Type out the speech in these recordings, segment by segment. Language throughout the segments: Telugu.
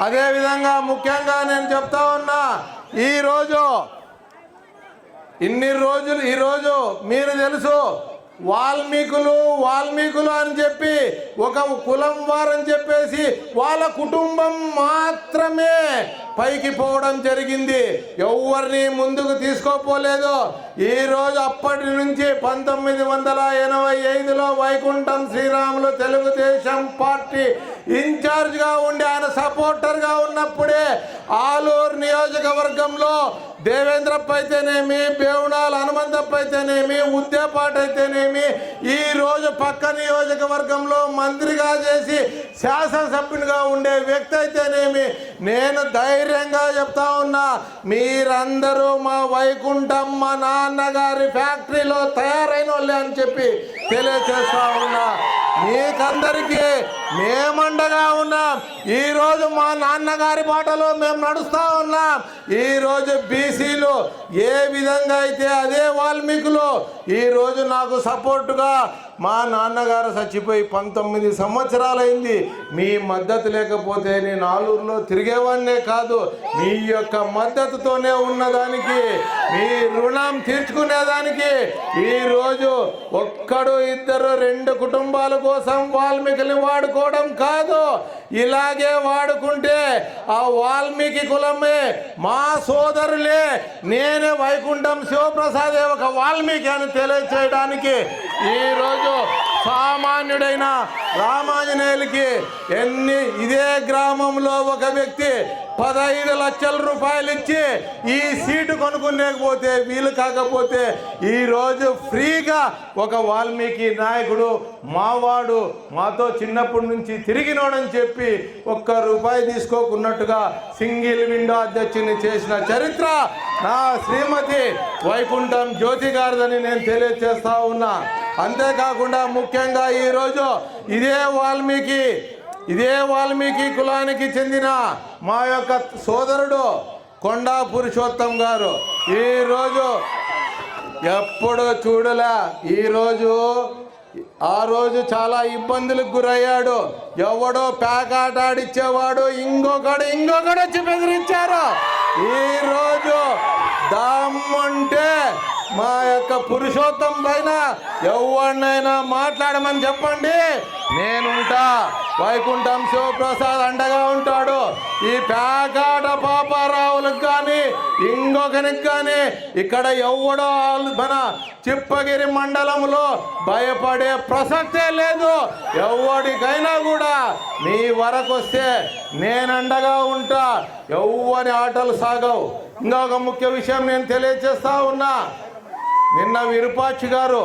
అదేవిధంగా ముఖ్యంగా నేను చెప్తా ఉన్నా ఈరోజు ఇన్ని రోజులు ఈరోజు మీరు తెలుసు వాల్మీకులు వాల్మీకులు అని చెప్పి ఒక కులం వారని చెప్పేసి వాళ్ళ కుటుంబం మాత్రమే పైకి పోవడం జరిగింది. ఎవరిని ముందుకు తీసుకోపోలేదు. ఈరోజు అప్పటి నుంచి పంతొమ్మిది వందల ఎనభై ఐదులో వైకుంఠం శ్రీరాములు తెలుగుదేశం పార్టీ ఇన్ఛార్జ్గా ఉండి ఆయన సపోర్టర్గా ఉన్నప్పుడే ఆలూరు నియోజకవర్గంలో దేవేంద్రప్ప అయితేనేమి బేవుడాల హనుమంతప్ప అయితేనేమి ఉద్దేపాటు అయితేనేమి ఈ రోజు పక్క నియోజకవర్గంలో మంత్రిగా చేసి శాసనసభ్యునిగా ఉండే వ్యక్తి అయితేనేమి నేను ధైర్యంగా చెప్తా ఉన్నా మీరందరూ మా వైకుంఠం మా నాన్నగారి ఫ్యాక్టరీలో తయారైన వాళ్ళే అని చెప్పి తెలియచేస్తా ఉన్నా. మీకందరికీ మేమండగా ఉన్నాం. ఈరోజు మా నాన్నగారి బాటలో మేము నడుస్తూ ఉన్నాం. ఈరోజు బీసీలు ఏ విధంగా అయితే అదే వాల్మీకులు ఈరోజు నాకు సపోర్టుగా మా నాన్నగారు చచ్చిపోయి పంతొమ్మిది సంవత్సరాలైంది. మీ మద్దతు లేకపోతే నేను ఆలూరులో తిరిగేవాడినే కాదు. మీ యొక్క మద్దతుతోనే ఉన్నదానికి మీ రుణం తీర్చుకునేదానికి ఈరోజు ఒక్కడు ఇద్దరు రెండు కుటుంబాల కోసం వాల్మీకిని వాడుకోవడం కాదు. ఇలాగే వాడుకుంటే ఆ వాల్మీకి కులమే మా సోదరులే. నేనే వైకుంఠం శివప్రసాదే ఒక వాల్మీకి అని తెలియచేయడానికి ఈరోజు సామాన్యుడైన రామాంజనేయులకి ఎన్ని ఇదే గ్రామంలో ఒక వ్యక్తి పదహైదు లక్షల రూపాయలు ఇచ్చి ఈ సీటు కొనుక్కునేకపోతే వీలు కాకపోతే ఈరోజు ఫ్రీగా ఒక వాల్మీకి నాయకుడు మావాడు మాతో చిన్నప్పటి నుంచి తిరిగినోడని చెప్పి ఒక్క రూపాయి తీసుకోకున్నట్టుగా సింగిల్ విండో అధ్యక్షుని చేసిన చరిత్ర నా శ్రీమతి వైకుంఠం జ్యోతి గారిదని నేను తెలియజేస్తా ఉన్నా. అంతేకాకుండా ముఖ్యంగా ఈరోజు ఇదే వాల్మీకి ఇదే వాల్మీకి కులానికి చెందిన మా యొక్క సోదరుడు కొండా పురుషోత్తం గారు. ఈరోజు ఎప్పుడు చూడలే ఈరోజు ఆ రోజు చాలా ఇబ్బందులకు గురయ్యాడు. ఎవడో పేకాట ఆడిచ్చేవాడు ఇంకొకడు ఇంకొకడు వచ్చి బెదిరించారు. ఈరోజు దమ్ముంటే మా యొక్క పురుషోత్తం పైన ఎవరినైనా మాట్లాడమని చెప్పండి. నేనుంటా. వైకుంఠం శివప్రసాద్ అండగా ఉంటాడు. ఈ పేకాట పాపారావులకు కానీ ఇంకొకరికి కానీ ఇక్కడ ఎవడో మన చిప్పగిరి మండలంలో భయపడే ప్రసక్తే లేదు. ఎవడికైనా కూడా నీ వరకు వస్తే నేనండగా ఉంటా. ఎవరి ఆటలు సాగవు. ఇంకొక ముఖ్య విషయం నేను తెలియజేస్తా ఉన్నా. నిన్న విరూపాక్షి గారు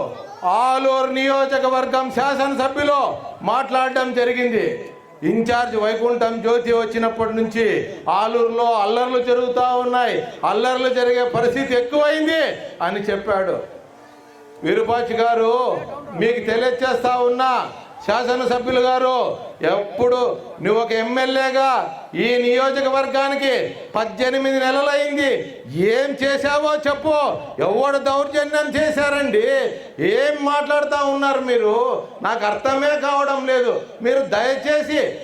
ఆలూరు నియోజకవర్గం శాసనసభ్యులు మాట్లాడడం జరిగింది. ఇన్ఛార్జ్ వైకుంఠం జ్యోతి వచ్చినప్పటి నుంచి ఆలూరులో అల్లర్లు జరుగుతూ ఉన్నాయి. అల్లర్లు జరిగే పరిస్థితి ఎక్కువైంది అని చెప్పాడు. విరూపాక్షి గారు మీకు తెలియచేస్తా ఉన్నా శాసనసభ్యులు గారు ఎప్పుడు నువ్వు ఒక ఎమ్మెల్యేగా ఈ నియోజకవర్గానికి పద్దెనిమిది నెలలైంది. ఏం చేశావో చెప్పు. ఎవడు దౌర్జన్యం చేశారండి? ఏం మాట్లాడుతూ ఉన్నారు మీరు? నాకు అర్థమే కావడం లేదు. మీరు దయచేసి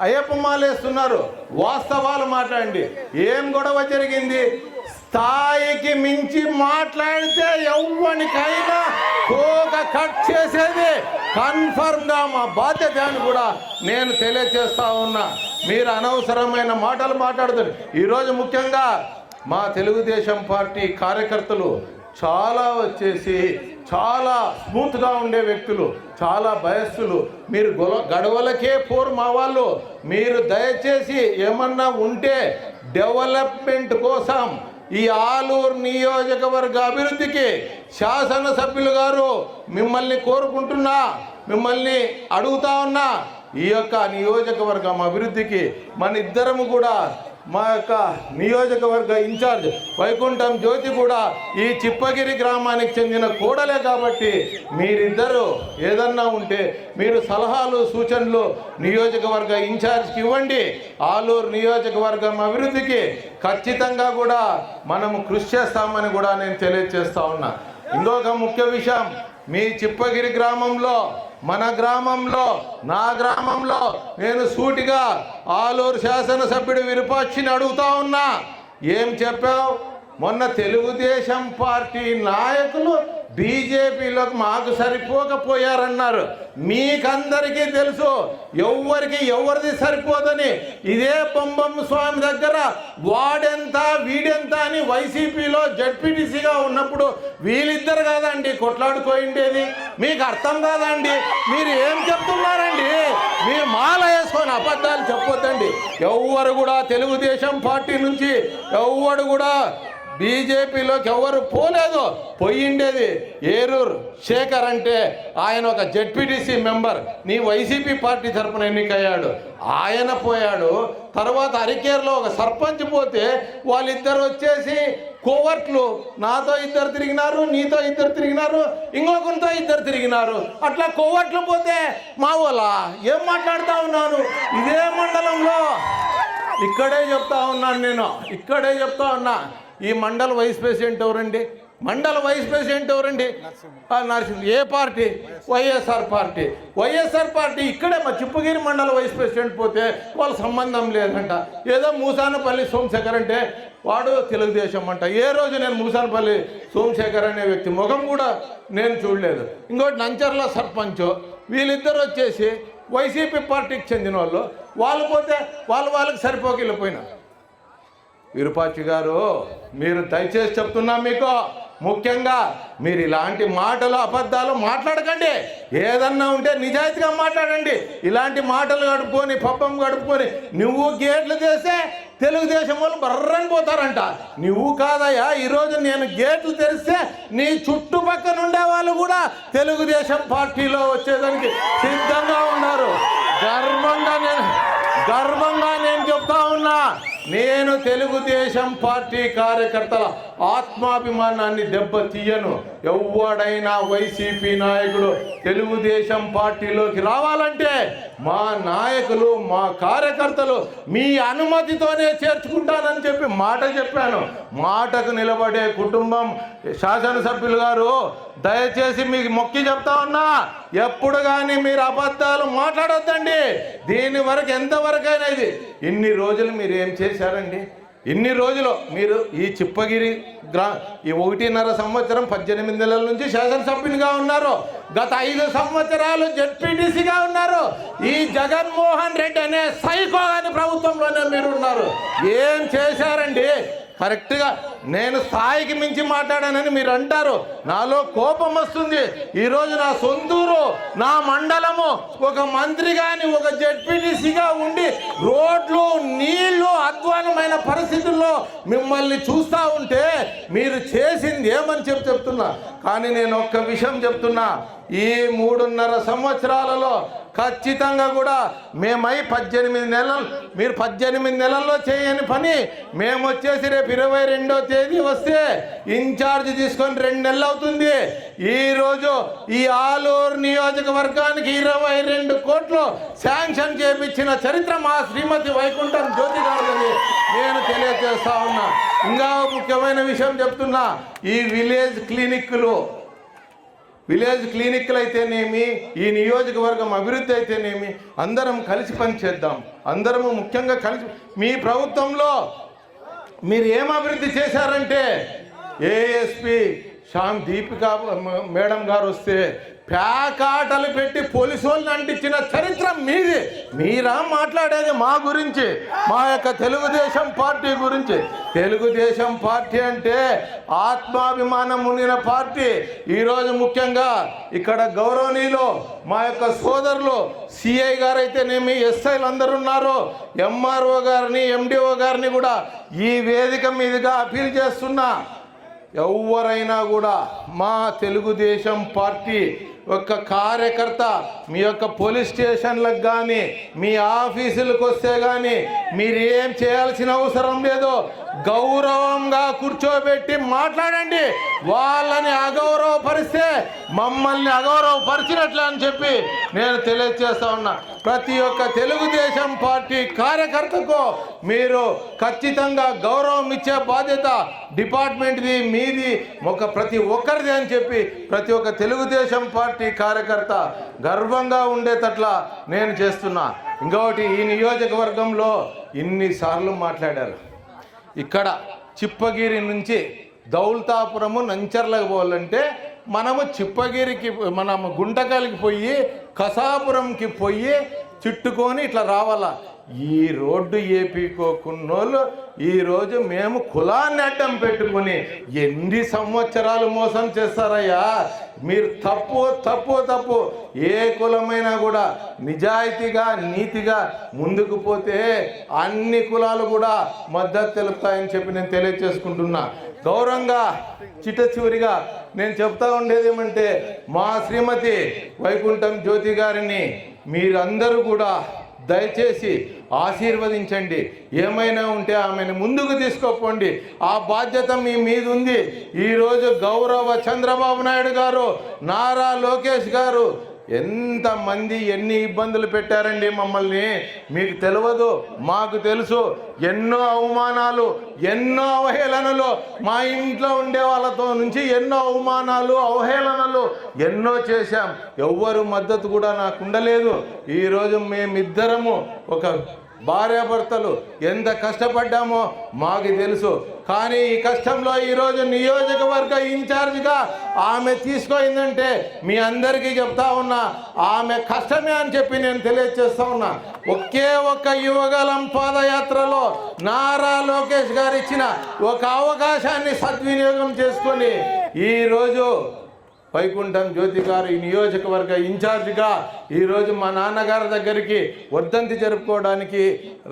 అయ్యప్పమాలేస్తున్నారు వాస్తవాలు మాట్లాడండి. ఏం గొడవ జరిగింది? స్థాయికి మించి మాట్లాడితే ఎవ్వనికైనా కోక కట్ చేసేది కన్ఫర్మ్గా మా బాధ్యత అని కూడా నేను తెలియచేస్తా ఉన్నా. మీరు అనవసరమైన మాటలు మాట్లాడుతారు ఈరోజు ముఖ్యంగా మా తెలుగుదేశం పార్టీ కార్యకర్తలు చాలా వచ్చేసి చాలా స్మూత్గా ఉండే వ్యక్తులు చాలా భయస్సులు మీరు గొల గడవలకే పోరు మా వాళ్ళు. మీరు దయచేసి ఏమన్నా ఉంటే డెవలప్మెంట్ కోసం ఈ ఆలూరు నియోజకవర్గ అభివృద్ధికి శాసనసభ్యులు గారు మిమ్మల్ని కోరుకుంటున్నా మిమ్మల్ని అడుగుతా ఉన్నా ఈ యొక్క నియోజకవర్గం అభివృద్ధికి మన ఇద్దరము కూడా మా యొక్క నియోజకవర్గ ఇన్ఛార్జ్ వైకుంఠం జ్యోతి కూడా ఈ చిప్పగిరి గ్రామానికి చెందిన కూడలే కాబట్టి మీరిద్దరూ ఏదన్నా ఉంటే మీరు సలహాలు సూచనలు నియోజకవర్గ ఇన్ఛార్జ్కి ఇవ్వండి. ఆలూరు నియోజకవర్గం అభివృద్ధికి ఖచ్చితంగా కూడా మనము కృషి చేస్తామని కూడా నేను తెలియజేస్తా ఉన్నా. ఇంకొక ముఖ్య విషయం మీ చిప్పగిరి గ్రామంలో మన గ్రామంలో నా గ్రామంలో నేను సూటిగా ఆలూరు శాసనసభ్యుడు విరుపాక్షిని అడుగుతా ఉన్నా. ఏం చెప్పావు? మొన్న తెలుగుదేశం పార్టీ నాయకులు బీజేపీలోకి మాకు సరిపోకపోయారన్నారు. మీకందరికీ తెలుసు ఎవ్వరికి ఎవరిది సరిపోదని. ఇదే బొమ్మమ్మ స్వామి దగ్గర వాడెంత వీడెంత అని వైసీపీలో జడ్పీటీసీగా ఉన్నప్పుడు వీళ్ళిద్దరు కాదండి కొట్లాడుకోయిండేది. మీకు అర్థం కాదండి మీరు ఏం చెప్తున్నారండి? మీ మాల వేసుకొని అబద్ధాలు చెప్పొద్దండి. ఎవ్వరు కూడా తెలుగుదేశం పార్టీ నుంచి ఎవడు కూడా బీజేపీలోకి ఎవరు పోలేదు. పోయిండేది ఏరూరు శేఖర్ అంటే ఆయన ఒక జెడ్పీటీసీ మెంబర్. నీ వైసీపీ పార్టీ తరపున ఎన్నికయ్యాడు. ఆయన పోయాడు. తర్వాత అరికేర్లో ఒక సర్పంచ్ పోతే వాళ్ళిద్దరు వచ్చేసి కోవర్ట్లు. నాతో ఇద్దరు తిరిగినారు నీతో ఇద్దరు తిరిగినారు ఇంకొకరితో ఇద్దరు తిరిగినారు. అట్లా కోవర్ట్లు పోతే మా వాళ్ళ ఏం మాట్లాడుతూ ఉన్నాను? ఇదే మండలంలో. ఇక్కడే చెప్తా ఉన్నాను నేను. ఇక్కడే చెప్తా ఉన్నా. ఈ మండల వైస్ ప్రెసిడెంట్ ఎవరండి? మండల వైస్ ప్రెసిడెంట్ ఎవరండి? నరసింహ. ఏ party? YSR party. YSR party ఇక్కడే మా చిప్పగిరి మండల వైస్ ప్రెసిడెంట్ పోతే వాళ్ళ సంబంధం లేదంట. ఏదో మూసానపల్లి సోమశేఖర్ అంటే వాడు తెలుగుదేశం అంట. ఏ రోజు నేను మూసానపల్లి సోమశేఖర్ అనే వ్యక్తి ముఖం కూడా నేను చూడలేదు. ఇంకోటి నంచర్ల సర్పంచ్. వీళ్ళిద్దరు వచ్చేసి వైసీపీ పార్టీకి చెందిన వాళ్ళు వాళ్ళు పోతే వాళ్ళు వాళ్ళకి సరిపోకి వెళ్ళిపోయినారు. విరూపాక్షి గారు మీరు దయచేసి చెప్తున్నా మీకు ముఖ్యంగా మీరు ఇలాంటి మాటలు అబద్ధాలు మాట్లాడకండి. ఏదన్నా ఉంటే నిజాయితీగా మాట్లాడండి. ఇలాంటి మాటలు గడుపుకొని పప్పం గడుపుకొని నువ్వు గేట్లు చేస్తే తెలుగుదేశం వాళ్ళు బర్రని పోతారంట. నువ్వు కాదయ్యా ఈరోజు నేను గేట్లు తెరిస్తే నీ చుట్టుపక్కల ఉండే వాళ్ళు కూడా తెలుగుదేశం పార్టీలో వచ్చేదానికి సిద్ధంగా ఉన్నారు. గర్వంగా నేను గర్వంగా నేను చెప్తా ఉన్నా. నేను తెలుగుదేశం పార్టీ కార్యకర్తల ఆత్మాభిమానాన్ని దెబ్బ తీయను ఎవడైనా వైసీపీ నాయకుడు తెలుగుదేశం పార్టీలోకి రావాలంటే మా నాయకులు మా కార్యకర్తలు మీ అనుమతితోనే చేర్చుకుంటానని చెప్పి మాట చెప్పాను. మాటకు నిలబడే కుటుంబం శాసనసభ్యులు గారు దయచేసి మీకు మొక్కి చెప్తా ఉన్నా ఎప్పుడు కానీ మీరు అబద్ధాలు మాట్లాడొద్దండి. దీని వరకు ఎంతవరకైనా ఇది. ఇన్ని రోజులు మీరు ఏం చేశారండి? ఇన్ని రోజులు మీరు ఈ చిప్పగిరి గ్రా ఈ ఒకటిన్నర సంవత్సరం పద్దెనిమిది నెలల నుంచి శాసనసభ్యునిగా ఉన్నారు. గత ఐదు సంవత్సరాలు జడ్పీటీసీగా ఉన్నారు. ఈ జగన్మోహన్ రెడ్డి అనే సైకో అని ప్రభుత్వంలోనే మీరు ఉన్నారు ఏం చేశారండి? కరెక్ట్గా నేను స్థాయికి మించి మాట్లాడానని మీరు అంటారు. నాలో కోపం వస్తుంది. ఈరోజు నా సొంతూరు నా మండలము ఒక మంత్రి కానీ ఒక జడ్పీటీసీగా ఉండి రోడ్లు నీళ్ళు అధ్వానమైన పరిస్థితుల్లో మిమ్మల్ని చూస్తూ ఉంటే మీరు చేసింది ఏమని చెప్పి చెప్తున్నా? కానీ నేను ఒక్క విషయం చెప్తున్నా. ఈ మూడున్నర సంవత్సరాలలో ఖచ్చితంగా కూడా మేమై పద్దెనిమిది నెలలు మీరు పద్దెనిమిది నెలల్లో చేయని పని మేము వచ్చేసి రేపు ఇరవై రెండో తేదీ వస్తే ఇన్ఛార్జ్ తీసుకొని రెండు నెలలు అవుతుంది. ఈరోజు ఈ ఆలూరు నియోజకవర్గానికి ఇరవై రెండు కోట్లు శాంక్షన్ చేపించిన చరిత్ర మా శ్రీమతి వైకుంఠం జ్యోతి గారిని నేను తెలియజేస్తా ఉన్నా. ఇంకా ముఖ్యమైన విషయం చెప్తున్నా. ఈ విలేజ్ క్లినిక్లు విలేజ్ క్లినిక్లు అయితేనేమి ఈ నియోజకవర్గం అభివృద్ధి అయితేనేమి అందరం కలిసి పనిచేద్దాం. అందరము ముఖ్యంగా కలిసి మీ ప్రభుత్వంలో మీరు ఏం అభివృద్ధి చేశారంటే ఏఎస్పి శ్యామ్ దీపిక మేడం గారు వస్తే ప్యాకాటలు పెట్టి పోలీసు వాళ్ళని అంటించిన చరిత్ర మీది. మీరా మాట్లాడేది మా గురించి మా యొక్క తెలుగుదేశం పార్టీ గురించి. తెలుగుదేశం పార్టీ అంటే ఆత్మాభిమానం ఉండిన పార్టీ. ఈరోజు ముఖ్యంగా ఇక్కడ గౌరవనీయులు మా యొక్క సోదరులు సిఐ గారు అయితేనేమి ఎస్ఐలు అందరూ ఉన్నారు. ఎంఆర్ఓ గారిని ఎండిఓ గారిని కూడా ఈ వేదిక మీదుగా అపీల్ చేస్తున్నా. ఎవరైనా కూడా మా తెలుగుదేశం పార్టీ ఒక కార్యకర్త మీ యొక్క పోలీస్ స్టేషన్లకు కానీ మీ ఆఫీసులకు వస్తే కానీ మీరు ఏం చేయాల్సిన అవసరం లేదు గౌరవంగా కూర్చోబెట్టి మాట్లాడండి. వాళ్ళని అగౌరవపరిస్తే మమ్మల్ని అగౌరవపరిచినట్లు అని చెప్పి నేను తెలియజేస్తా ఉన్నా. ప్రతి ఒక్క తెలుగుదేశం పార్టీ కార్యకర్తకు మీరు ఖచ్చితంగా గౌరవం ఇచ్చే బాధ్యత డిపార్ట్మెంట్ది మీది ఒక ప్రతి ఒక్కరిది అని చెప్పి ప్రతి ఒక్క తెలుగుదేశం పార్టీ కార్యకర్త గర్వంగా ఉండేటట్ల నేను చేస్తున్నా. ఇంకొకటి ఈ నియోజకవర్గంలో ఇన్నిసార్లు మాట్లాడారు. ఇక్కడ చిప్పగిరి నుంచి దౌల్తాపురము నంచర్లకు పోవాలంటే మనము చిప్పగిరికి మనము గుంటకలికి పోయి కసాపురంకి పోయి చుట్టుకొని ఇట్లా రావాలా? ఈ రోడ్డు ఏపీకోకున్నోళ్ళు ఈరోజు మేము కులాన్ని అడ్డం పెట్టుకుని ఎన్ని సంవత్సరాలు మోసం చేస్తారయ్యా? మీరు తప్పు తప్పు తప్పు. ఏ కులమైనా కూడా నిజాయితీగా నీతిగా ముందుకు పోతే అన్ని కులాలు కూడా మద్దతు తెలుపుతాయని చెప్పి నేను తెలియజేసుకుంటున్నా గౌరవంగా చిట్ట చివరిగా నేను చెప్తా ఉండేది ఏమంటే మా శ్రీమతి వైకుంఠం జ్యోతి గారిని మీరందరూ కూడా దయచేసి ఆశీర్వదించండి. ఏమైనా ఉంటే ఆమెను ముందుకు తీసుకోపోండి. ఆ బాధ్యత మీ మీద ఉంది ఈరోజు గౌరవ చంద్రబాబు నాయుడు గారు నారా లోకేష్ గారు ఎంతమంది ఎన్ని ఇబ్బందులు పెట్టారండి మమ్మల్ని? మీకు తెలియదు మాకు తెలుసు. ఎన్నో అవమానాలు ఎన్నో అవహేళనలు. మా ఇంట్లో ఉండే వాళ్ళతో నుంచి ఎన్నో అవమానాలు అవహేళనలు ఎన్నో చేశాం. ఎవ్వరు మద్దతు కూడా నాకు ఉండలేదు. ఈరోజు మేమిద్దరము ఒక భార్యాభర్తలు ఎంత కష్టపడ్డామో మాకు తెలుసు. కానీ ఈ కష్టంలో ఈరోజు నియోజకవర్గ ఇన్ఛార్జ్గా ఆమె తీసుకోయిందంటే మీ అందరికీ చెప్తా ఉన్నా ఆమె కష్టమే అని చెప్పి నేను తెలియజేస్తా ఉన్నా. ఒకే ఒక్క యువగలం పాదయాత్రలో నారా లోకేష్ గారు ఇచ్చిన ఒక అవకాశాన్ని సద్వినియోగం చేసుకొని ఈరోజు వైకుంఠం జ్యోతి గారు ఈ నియోజకవర్గ ఇన్ఛార్జిగా ఈరోజు మా నాన్నగారి దగ్గరికి వర్ధంతి జరుపుకోవడానికి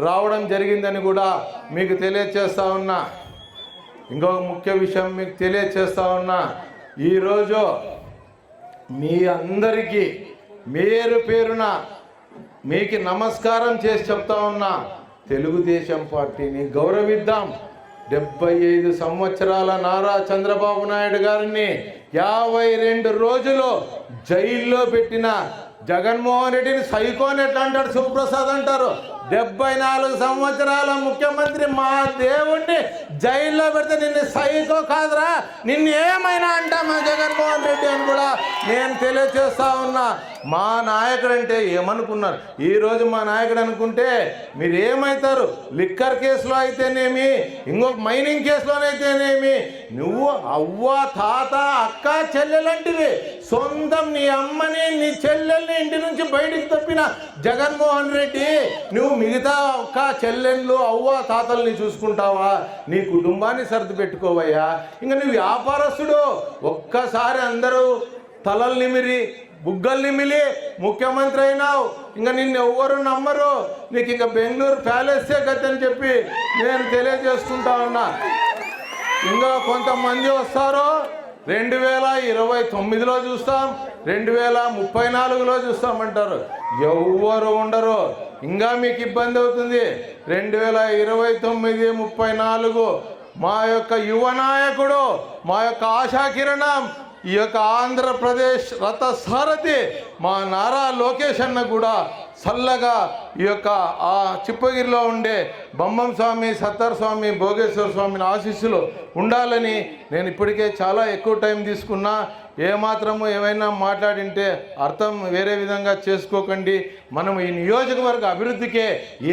రావడం జరిగిందని కూడా మీకు తెలియచేస్తా ఉన్నా. ఇంకొక ముఖ్య విషయం మీకు తెలియచేస్తా ఉన్నా. ఈరోజు మీ అందరికీ మీరు పేరున మీకు నమస్కారం చేసి చెప్తా ఉన్నా. తెలుగుదేశం పార్టీని గౌరవిద్దాం. డెబ్బై ఐదు సంవత్సరాల నారా చంద్రబాబు నాయుడు గారిని యాభై రెండు రోజులు జైల్లో పెట్టిన జగన్మోహన్ రెడ్డిని సైకోన్ ఎట్లా అంటాడు శివప్రసాద్ అంటారు. డెబ్బై నాలుగు సంవత్సరాల ముఖ్యమంత్రి మా దేవుణ్ణి జైల్లో పెడితే నిన్ను సైకో కాదురా. నిన్ను ఏమైనా అంటా మా జగన్మోహన్ రెడ్డి అని కూడా నేను తెలియచేస్తా ఉన్నా. మా నాయకుడు అంటే ఏమనుకున్నారు ఈరోజు మా నాయకుడు అనుకుంటే మీరు ఏమవుతారు లిక్కర్ కేసులో అయితేనేమి? ఇంకొక మైనింగ్ కేసులోనైతేనేమి నువ్వు అవ్వ తాత అక్క చెల్లెలంటివి సొంతం నీ అమ్మని నీ చెల్లెల్ని ఇంటి నుంచి బయటికి తప్పిన జగన్మోహన్ రెడ్డి నువ్వు మిగతా ఒక్క చెల్లెళ్ళు అవ్వ తాతల్ని చూసుకుంటావా? నీ కుటుంబాన్ని సర్ది పెట్టుకోవయ్యా ఇంకా నువ్వు వ్యాపారస్తుడు. ఒక్కసారి అందరూ తలలు నిమిరి బుగ్గలు నిమిలి ముఖ్యమంత్రి అయినావు. ఇంకా నిన్ను ఎవ్వరు నమ్మరు. నీకు ఇంకా బెంగళూరు ప్యాలెస్సే గతి అని చెప్పి నేను తెలియజేసుకుంటా ఉన్నా. ఇంకా కొంతమంది వస్తారు రెండు వేల ఇరవై తొమ్మిదిలో చూస్తాం. రెండు వేల ముప్పై నాలుగులో చూస్తామంటారు. ఎవ్వరు ఉండరు. ఇంకా మీకు ఇబ్బంది అవుతుంది. రెండు వేల ఇరవై తొమ్మిది ముప్పై నాలుగు. మా యొక్క యువ నాయకుడు మా యొక్క ఆశాకిరణం ఈ యొక్క ఆంధ్రప్రదేశ్ రథ సారథి మా నారా లోకేష్ అన్న కూడా చల్లగా ఈ యొక్క ఆ చిప్పగిరిలో ఉండే బొమ్మం స్వామి సత్తార్ స్వామి భోగేశ్వర స్వామిని ఆశీస్సులు ఉండాలని నేను ఇప్పటికే చాలా ఎక్కువ టైం తీసుకున్నా. ఏమాత్రము ఏమైనా మాట్లాడింటే అర్థం వేరే విధంగా చేసుకోకండి. మనం ఈ నియోజకవర్గ అభివృద్ధికే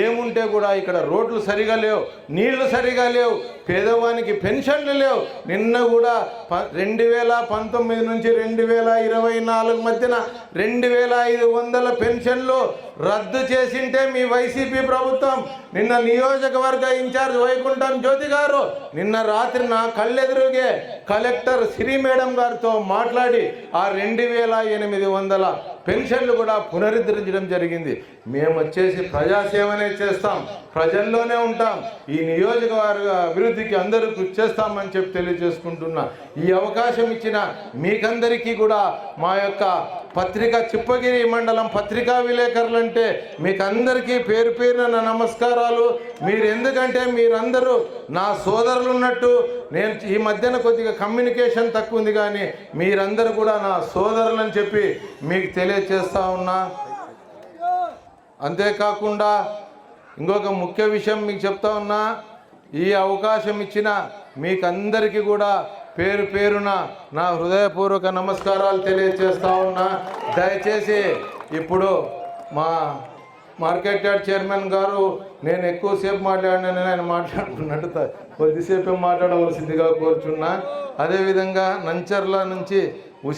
ఏముంటే కూడా ఇక్కడ రోడ్లు సరిగా లేవు నీళ్ళు సరిగా లేవు పేదవానికి పెన్షన్లు లేవు. నిన్న కూడా ప రెండు వేల పంతొమ్మిది నుంచి రెండు వేల ఇరవై నాలుగు మధ్యన రెండు వేల ఐదు వందల పెన్షన్లు రద్దు చేసింటే మీ వైసీపీ ప్రభుత్వం నిన్న నియోజకవర్గ ఇన్ఛార్జ్ వైకుంఠం జ్యోతి గారు నిన్న రాత్రి నా కళ్ళెదురుగే కలెక్టర్ శ్రీ మేడం గారితో మాట్లాడి ఆ రెండు వేల ఎనిమిది వందల పెన్షన్లు కూడా పునరుద్ధరించడం జరిగింది. మేము వచ్చేసి ప్రజాసేవనే చేస్తాం ప్రజల్లోనే ఉంటాం. ఈ నియోజకవర్గ అభివృద్ధికి అందరూ కృషి చేస్తామని చెప్పి తెలియజేసుకుంటున్నా. ఈ అవకాశం ఇచ్చిన మీకందరికీ కూడా మా యొక్క పత్రిక చిప్పగిరి మండలం పత్రికా విలేకరులంటే మీకందరికీ పేరు పేరున నమస్కారం. నమస్కారాలు మీరు ఎందుకంటే మీరందరూ నా సోదరులు ఉన్నట్టు నేను ఈ మధ్యన కొద్దిగా కమ్యూనికేషన్ తక్కువ ఉంది కానీ మీరందరూ కూడా నా సోదరులు అని చెప్పి మీకు తెలియచేస్తా ఉన్నా. అంతేకాకుండా ఇంకొక ముఖ్య విషయం మీకు చెప్తా ఉన్నా ఈ అవకాశం ఇచ్చిన మీకందరికీ కూడా పేరు పేరున నా హృదయపూర్వక నమస్కారాలు తెలియజేస్తా ఉన్నా. దయచేసి ఇప్పుడు మా మార్కెట్ యార్డ్ చైర్మన్ గారు నేను ఎక్కువసేపు మాట్లాడినానని ఆయన మాట్లాడుకున్నట్టు కొద్దిసేపు మాట్లాడవలసిందిగా కోరుచున్నా. అదేవిధంగా నంచర్ల నుంచి